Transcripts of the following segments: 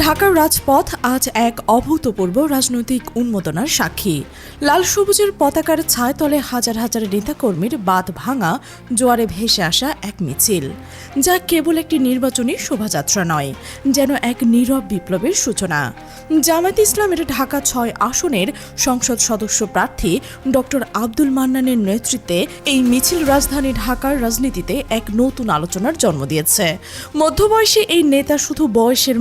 ঢাকার রাজপথ আজ এক অভূতপূর্ব রাজনৈতিক উন্মোদনার সাক্ষী। লাল সবুজের পতাকার ছায়াতলে হাজার হাজার নেতাকর্মীর বাদ ভাঙা, জোয়ারে ভেসে আসা এক মিছিল, যা কেবল একটি নির্বাচনী শোভাযাত্রা নয়, যেন এক নীরব বিপ্লবের সূচনা। জামায়াত ইসলামের ঢাকা ছয় আসনের সংসদ সদস্য প্রার্থী ডক্টর আব্দুল মান্নানের নেতৃত্বে এই মিছিল রাজধানী ঢাকার রাজনীতিতে এক নতুন আলোচনার জন্ম দিয়েছে। মধ্যবয়সী এই নেতা শুধু বয়সের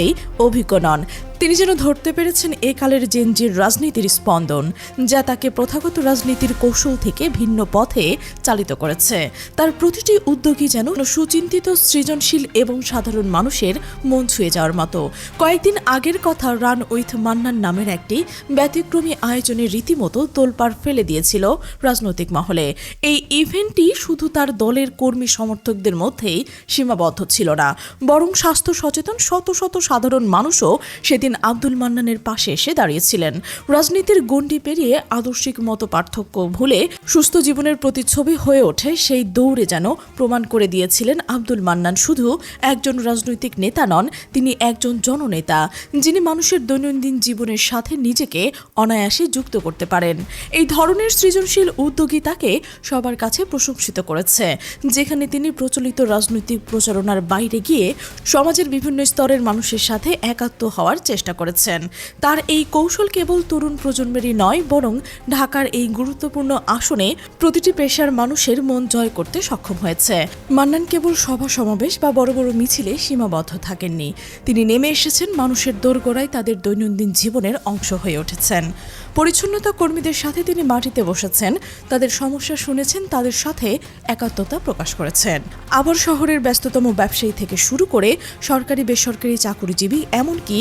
মাপকাঠিতেই অভিজ্ঞ নন। তিনি যেন ধরতে পেরেছেন এ কালের জেনজির রাজনীতির স্পন্দন, যা তাকে প্রথাগত রাজনীতির কৌশল থেকে ভিন্ন পথে চালিত করেছে। তার প্রতিটি উদ্যোগই যেন সুচিন্তিত, সৃজনশীল এবং সাধারণ মানুষের মন ছুঁয়ে যাওয়ার মতো। কয়েকদিন আগের কথা রান উইথ মান্নান নামের একটি ব্যতিক্রমী আয়োজনে রীতিমতো তোলপাড় ফেলে দিয়েছিল রাজনৈতিক মহলে। এই ইভেন্টটি শুধু তার দলের কর্মী সমর্থকদের মধ্যেই সীমাবদ্ধ ছিল না, বরং স্বাস্থ্য সচেতন শত শত সাধারণ মানুষও সেদিন আব্দুল মান্নানের পাশে এসে দাঁড়িয়েছিলেন। রাজনীতির গণ্ডি পেরিয়ে আদর্শিক মত পার্থক্য ভুলে সুস্থ জীবনের প্রতিচ্ছবি হয়ে ওঠে সেই দৌড়ে যেন প্রমাণ করে দিয়েছিলেন আব্দুল মান্নান। শুধু একজন রাজনৈতিক নেতা নন, তিনি একজন জননেতা, যিনি মানুষের দৈনন্দিন জীবনের সাথে নিজেকে অনায়াসে যুক্ত করতে পারেন। এই ধরনের সৃজনশীল উদ্যোগী তাকে সবার কাছে প্রশংসিত করেছে, যেখানে তিনি প্রচলিত রাজনৈতিক প্রচারণার বাইরে গিয়ে সমাজের বিভিন্ন স্তরের মানুষের সাথে একাত্ম হওয়ার চেষ্টা করেছেন। তার এই কৌশল কেবল তরুণ প্রজন্মেরই নয়, বরং ঢাকার এই গুরুত্বপূর্ণ আসনে প্রতিটি পেশার মানুষের মন জয় করতে সক্ষম হয়েছে। মান্নান কেবল সভা সমাবেশ বা বড় বড় মিছিলে সীমাবদ্ধ থাকেননি। তিনি নেমে এসেছেন মানুষের দোরগোড়ায় তাদের দৈনন্দিন জীবনের অংশ হয়ে উঠেছেন। পরিচ্ছন্নতা কর্মীদের সাথে তিনি মাটিতে বসেছেন। তাদের সমস্যা শুনেছেন, তাদের সাথে একাত্মতা প্রকাশ করেছেন। আবার শহরের ব্যস্ততম ব্যবসায়ী থেকে শুরু করে সরকারি বেসরকারি চাকুরিজীবী, এমনকি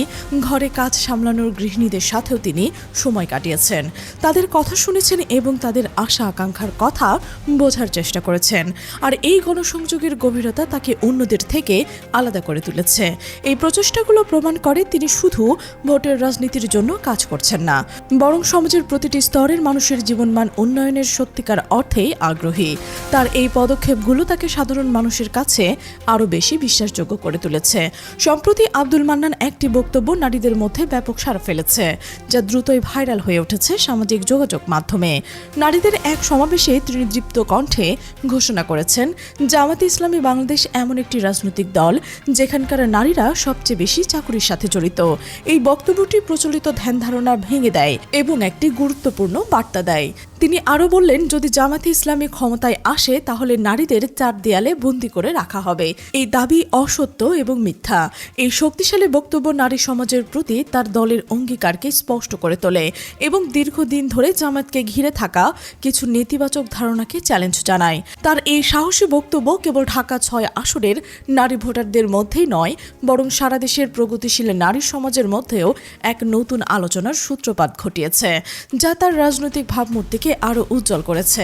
ঘরে কাজ সামলানোর গৃহিণীদের সাথেও তিনি সময় কাটিয়েছেন। তাদের কথা শুনেছেন এবং তাদের আশা আকাঙ্ক্ষার কথা বোঝার চেষ্টা করেছেন। আর এই গণসংযোগের গভীরতা তাকে অন্যদের থেকে আলাদা করে তুলেছে। এই প্রচেষ্টাগুলো প্রমাণ করে তিনি শুধু ভোটের রাজনীতির জন্য কাজ করছেন না, বরং সমাজের প্রতিটি স্তরের মানুষের জীবনমান উন্নয়নের সত্যিকার অর্থেই আগ্রহী। তার এই পদক্ষেপগুলো তাকে সাধারণ মানুষের কাছে আরও বেশি বিশ্বাসযোগ্য করে তুলেছে। সম্প্রতি আব্দুল মান্নান একটি বক্তব্য নারীদের মধ্যে ব্যাপক সাড়া ফেলেছে, যা দ্রুতই ভাইরাল হয়ে উঠেছে সামাজিক যোগাযোগ মাধ্যমে। নারীদের এক সমাবেশে তিনি কণ্ঠে ঘোষণা করেছেন, জামাতে ইসলামী বাংলাদেশ এমন একটি রাজনৈতিক দল, যেখানকার নারীরা সবচেয়ে বেশি চাকুরির সাথে জড়িত। এই বক্তব্যটি প্রচলিত ধ্যান ধারণা ভেঙে দেয়। এবং একটি গুরুত্বপূর্ণ বার্তা দেয়। তিনি আরও বললেন, যদি জামাতে ইসলামী ক্ষমতায় আসে, তাহলে নারীদের চার দেয়ালে বন্দি করে রাখা হবে। এই দাবি অসত্য এবং মিথ্যা। এই শক্তিশালী বক্তব্য নারী সমাজের প্রতি তার দলের অঙ্গীকারকে স্পষ্ট করে তোলে এবং দীর্ঘদিন ধরে জামাতকে ঘিরে থাকা কিছু নেতিবাচক ধারণাকে চ্যালেঞ্জ জানায়। তার এই সাহসী বক্তব্য কেবল ঢাকা ছয় আসরের নারী ভোটারদের মধ্যেই নয়, বরং সারা দেশের প্রগতিশীল নারী সমাজের মধ্যেও এক নতুন আলোচনার সূত্রপাত ঘটিয়েছে, যা তার রাজনৈতিক ভাবমূর্তিকে আরও উজ্জ্বল করেছে।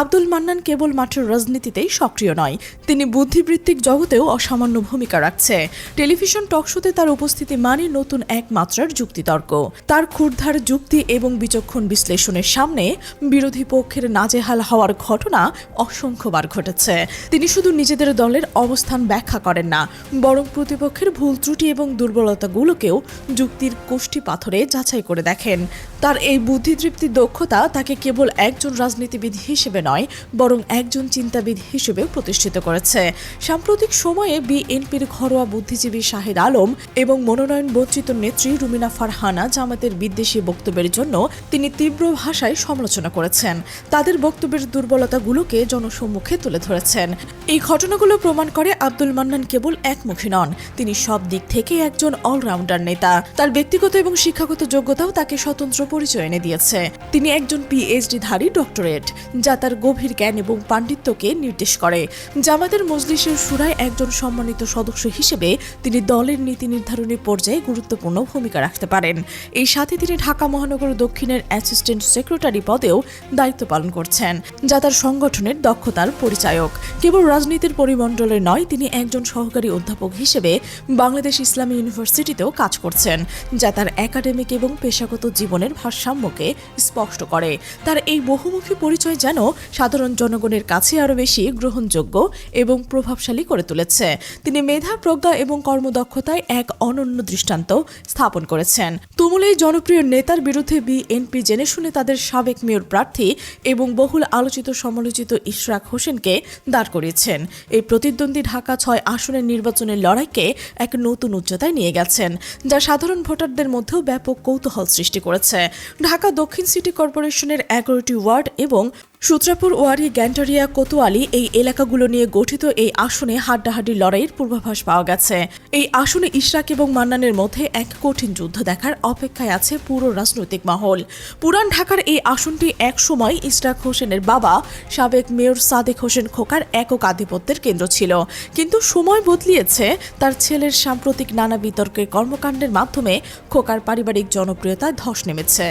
আব্দুল মান্নান কেবল মাঠের রাজনীতিতেই সক্রিয় নয়, তিনি বুদ্ধিবৃত্তিক জগতেও অসামান্য ভূমিকা রাখছে। টেলিভিশন টকশোতে তার উপস্থিতি মানে নতুন এক মাত্রার যুক্তিতর্ক। তার ক্ষুরধার যুক্তি এবং বিচক্ষণ বিশ্লেষণের সামনে বিরোধী পক্ষের নাজেহাল হওয়ার ঘটনা অসংখ্যবার ঘটেছে। তিনি শুধু নিজেদের দলের অবস্থান ব্যাখ্যা করেন না, বরং প্রতিপক্ষের ভুল ত্রুটি এবং দুর্বলতাগুলোকেও যুক্তির কোষ্ঠী পাথরে যাচাই করে দেখেন। তার এই বুদ্ধিতৃপ্তি দক্ষতা তাকে কেবল একজন রাজনীতিবিদ হিসেবে নয়, বরং একজন চিন্তাবিদ হিসেবেও প্রতিষ্ঠিত করেছে। সাম্প্রতিক সময়ে বিএনপির ঘরোয়া বুদ্ধিজীবী শাহেদ আলম এবং মনোনয়ন বঞ্চিত নেত্রী রুমিনা ফারহানা জামাতের বিদ্বেষী বক্তব্যের জন্য তিনি তীব্র ভাষায় সমালোচনা করেছেন। তাদের বক্তব্যের দুর্বলতাগুলোকে জনসম্মুখে তুলে ধরেছেন। এই ঘটনাগুলো প্রমাণ করে আব্দুল মান্নান কেবল একমুখী নন, তিনি সব দিক থেকে একজন অলরাউন্ডার নেতা। তার ব্যক্তিগত এবং শিক্ষাগত যোগ্যতাও তাকে স্বতন্ত্র পরিচয় এনে দিয়েছে। তিনি একজন পিএইচডি ধারী ডক্টরেট, যা তার গভীর জ্ঞান এবং পাণ্ডিত্যকে নির্দেশ করে। জামাতের মজলিসের সুরায় একজন সম্মানিত সদস্য হিসেবে তিনি দলের নীতি নির্ধারণী পর্যায়ে গুরুত্বপূর্ণ ভূমিকা রাখতে পারেন। এই সাথে তিনি ঢাকা মহানগর দক্ষিণের অ্যাসিস্ট্যান্ট সেক্রেটারি পদেও দায়িত্ব পালন করছেন, যা তার সংগঠনের দক্ষতার পরিচায়ক। কেবল রাজনীতির পরিমণ্ডলে নয়, তিনি একজন সহকারী অধ্যাপক হিসেবে বাংলাদেশ ইসলামী ইউনিভার্সিটিতেও কাজ করছেন, যা তার একাডেমিক এবং পেশাগত জীবনের ভারসাম্যকে স্পষ্ট করে। তার এই বহুমুখী পরিচয় যেন সাধারণ জনগণের কাছে আরও বেশি গ্রহণযোগ্য এবং প্রভাবশালী করে তুলেছে। তিনি মেধা, প্রজ্ঞা এবং কর্মদক্ষতায় এক অনন্য দৃষ্টান্ত স্থাপন করেছেন। তুমুল এই জনপ্রিয় নেতার বিরুদ্ধে বিএনপি জেনে শুনে তাদের সাবেক মেয়র প্রার্থী এবং বহুল আলোচিত সমালোচিত ইশরাক হোসেনকে দাঁড় করিয়েছেন। এই প্রতিদ্বন্দ্বী ঢাকা ছয় আসনের নির্বাচনের লড়াইকে এক নতুন উচ্চতায় নিয়ে গেছেন, যা সাধারণ ভোটারদের মধ্যেও ব্যাপক কৌতূহল সৃষ্টি করেছে। ঢাকা দক্ষিণ সিটি কর্পোরেশনের এগারোটি ওয়ার্ড এবং সূত্রাপুর ওয়ারি গ্যান্টারিয়া কোতোয়ালি এই এলাকাগুলো নিয়ে গঠিত এই আসনে হাড্ডাহাড্ডি লড়াইয়ের পূর্বাভাস পাওয়া গেছে। এই আসনে ইশরাক এবং মান্নানের মধ্যে এক কঠিন যুদ্ধ দেখার অপেক্ষায় আছে পুরো রাজনৈতিক মহল। পুরান ঢাকার এই আসনটি এক সময় ইশরাক হোসেনের বাবা, সাবেক মেয়র সাদেক হোসেন খোকার একক আধিপত্যের কেন্দ্র ছিল। কিন্তু সময় বদলিয়েছে তার ছেলের সাম্প্রতিক নানা বিতর্কের কর্মকাণ্ডের মাধ্যমে খোকার পারিবারিক জনপ্রিয়তায় ধস নেমেছে।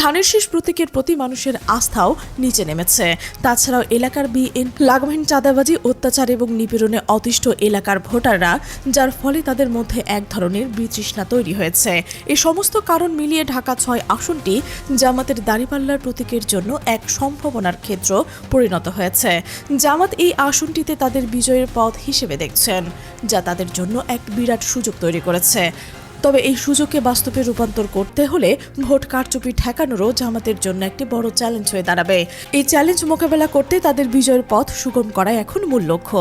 ধানের শীষ প্রতীকের প্রতি মানুষের আস্থাও নিচে নেমেছে। তাছাড়াও এলাকার বিএন লাগভেন চাঁদাবাজি, অত্যাচার এবং নিপীড়নে অতিষ্ঠ এলাকার ভোটাররা, যার ফলে তাদের মধ্যে এক ধরনের বিতৃষ্ণা তৈরি হয়েছে। এই সমস্ত কারণ মিলিয়ে ঢাকা ছয় আসনটি জামাতের দাঁড়িপাল্লার প্রতীকের জন্য এক সম্ভাবনার ক্ষেত্র পরিণত হয়েছে। জামাত এই আসনটিতে তাদের বিজয়ের পথ হিসেবে দেখছেন, যা তাদের জন্য এক বিরাট সুযোগ তৈরি করেছে। তবে এই সুযোগকে বাস্তবে রূপান্তর করতে হলে ভোট কারচুপি ঠেকানোরও জামাতের জন্য একটি বড় চ্যালেঞ্জ হয়ে দাঁড়াবে। এই চ্যালেঞ্জ মোকাবেলা করতে তাদের বিজয়ের পথ সুগম করাই এখন মূল লক্ষ্য।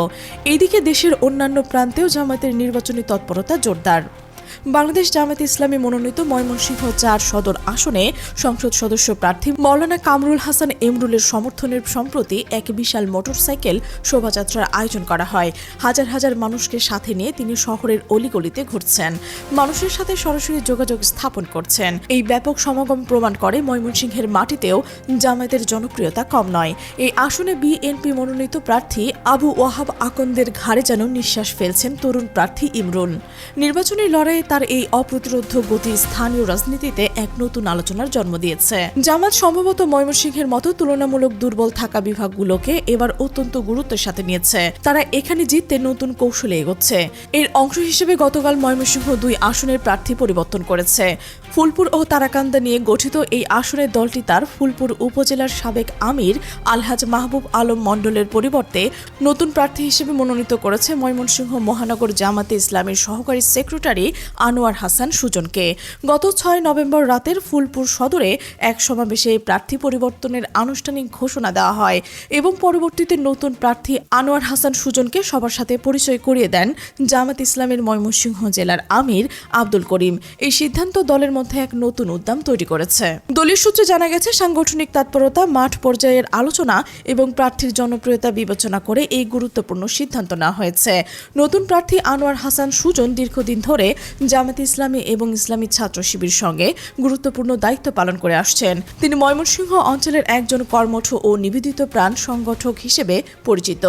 এদিকে দেশের অন্যান্য প্রান্তেও জামাতের নির্বাচনী তৎপরতা জোরদার। বাংলাদেশ জামাত ইসলামী মনোনীত ময়মনসিংহ চার সদর আসনে সংসদ সদস্য প্রার্থী মৌলানা কামরুল হাসান এমরুলের সমর্থনের সম্প্রতি এক বিশাল মোটরসাইকেল শোভাযাত্রার আয়োজন করা হয়। হাজার হাজার মানুষকে সাথে নিয়ে তিনি শহরের অলিগলিতে ঘুরছেন। মানুষের সাথে সরাসরি যোগাযোগ স্থাপন করছেন। এই ব্যাপক সমাগম প্রমাণ করে ময়মনসিংহের মাটিতেও জামায়াতের জনপ্রিয়তা কম নয়। এই আসনে বিএনপি মনোনীত প্রার্থী আবু ওয়াহাব আকন্দের ঘাড়ে যেন নিঃশ্বাস ফেলছেন তরুণ প্রার্থী ইমরুন নির্বাচনী লড়াইয়ে তার এই অপ্রতিরোধ গতি স্থানীয় রাজনীতিতে এক নতুন আলোচনার জন্ম দিয়েছে। জামাত সম্ভবত ময়মনসিংহের মতো তুলনামূলক দুর্বল থাকা বিভাগগুলোকে এবার অত্যন্ত গুরুত্বের সাথে নিয়েছে। তারা এখানে জিততে নতুন কৌশলে এগোচ্ছে। এর অংশ হিসেবে গতকাল ময়মনসিংহ দুই আসনের প্রার্থী পরিবর্তন করেছে। ফুলপুর ও তারাকান্দা নিয়ে গঠিত এই আসনের দলটি তার ফুলপুর উপজেলার সাবেক আমির আলহাজ মাহবুব আলম মণ্ডলের পরিবর্তে নতুন প্রার্থী হিসেবে মনোনীত করেছে ময়মনসিংহ মহানগর জামাতে ইসলামের সহকারী সেক্রেটারি আনোয়ার হাসান সুজনকে। গত ছয় নভেম্বর রাতের ফুলপুর সদরে এক সমাবেশে প্রার্থী পরিবর্তনের আনুষ্ঠানিক ঘোষণা দেওয়া হয় এবং পরবর্তীতে নতুন প্রার্থী আনোয়ার হাসান সুজনকে সবার সাথে পরিচয় করিয়ে দেন জামাত ইসলামের ময়মনসিংহ জেলার আমির আব্দুল করিম। এই সিদ্ধান্ত দলের মধ্যে এক নতুন উদ্যম তৈরি করেছে। দলীয় সূত্রে জানা গেছে, সাংগঠনিক তৎপরতা, মাঠ পর্যায়ের আলোচনা এবং প্রার্থীর জনপ্রিয়তা বিবেচনা করে এই গুরুত্বপূর্ণ সিদ্ধান্ত নেওয়া হয়েছে। নতুন প্রার্থী আনোয়ার হাসান সুজন দীর্ঘদিন ধরে জামাত ইসলামী এবং ইসলামী ছাত্র শিবির সঙ্গে গুরুত্বপূর্ণ দায়িত্ব পালন করে আসছেন। তিনি ময়মনসিংহ অঞ্চলের একজন কর্মঠ ও নিবেদিত প্রাণ সংগঠক হিসেবে পরিচিত।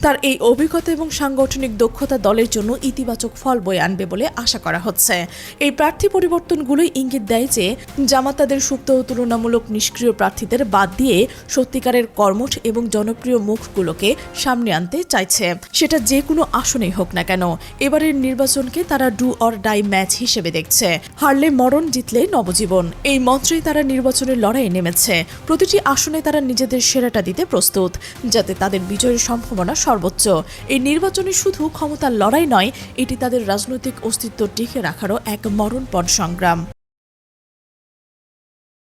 তার এই অভিজ্ঞতা এবং সাংগঠনিক দক্ষতা দলের জন্য ইতিবাচক ফল বয়ে আনবে বলে আশা করা হচ্ছে। এই প্রার্থী পরিবর্তনগুলোই ইঙ্গিত দেয় যে জামাত তাদের সুপ্ত তুলনামূলক নিষ্ক্রিয় প্রার্থীদের বাদ দিয়ে সত্যিকারের কর্মঠ এবং জনপ্রিয় মুখগুলোকে সামনে আনতে চাইছে। সেটা যে কোনো আসনেই হোক না কেন, এবারের নির্বাচনকে তারা ডু অর ডাই ম্যাচ হিসেবে দেখছে। হারলে মরণ জিতলে নবজীবন। এই মন্ত্রেই তারা নির্বাচনের লড়াইয়ে নেমেছে। প্রতিটি আসনে তারা নিজেদের সেরাটা দিতে প্রস্তুত, যাতে তাদের বিজয়ের সম্ভাবনা সর্বোচ্চ। এই নির্বাচনে শুধু ক্ষমতার লড়াই নয়, এটি তাদের রাজনৈতিক অস্তিত্ব টিকে রাখারও এক মরণপণ সংগ্রাম।